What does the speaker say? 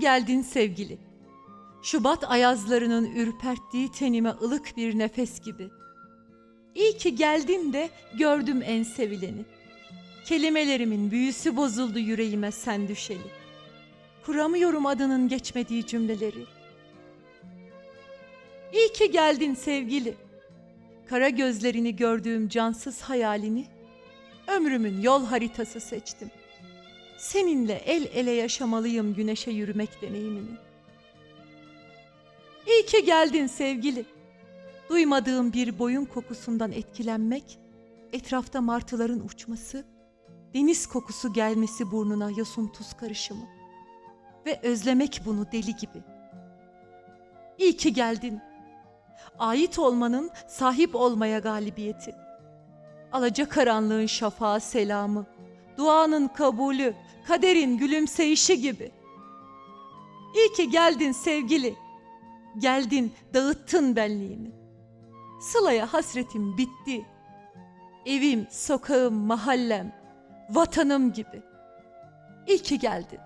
geldin sevgili. Şubat ayazlarının ürperttiği tenime ılık bir nefes gibi. İyi ki geldin de gördüm en sevileni. Kelimelerimin büyüsü bozuldu yüreğime sen düşeli. Kuramıyorum adının geçmediği cümleleri. İyi ki geldin sevgili. Kara gözlerini gördüğüm cansız hayalini ömrümün yol haritası seçtim. Seninle el ele yaşamalıyım güneşe yürümek deneyimini. İyi ki geldin sevgili. Duymadığım bir boyun kokusundan etkilenmek, etrafta martıların uçması, deniz kokusu gelmesi burnuna yosun tuz karışımı ve özlemek bunu deli gibi. İyi ki geldin. Ait olmanın sahip olmaya galibiyeti. Alaca karanlığın şafağı selamı, duanın kabulü, kaderin gülümseyişi gibi. İyi ki geldin sevgili. Geldin, dağıttın benliğimi. Sılaya hasretim bitti. Evim, sokağım, mahallem, vatanım gibi. İyi ki geldin.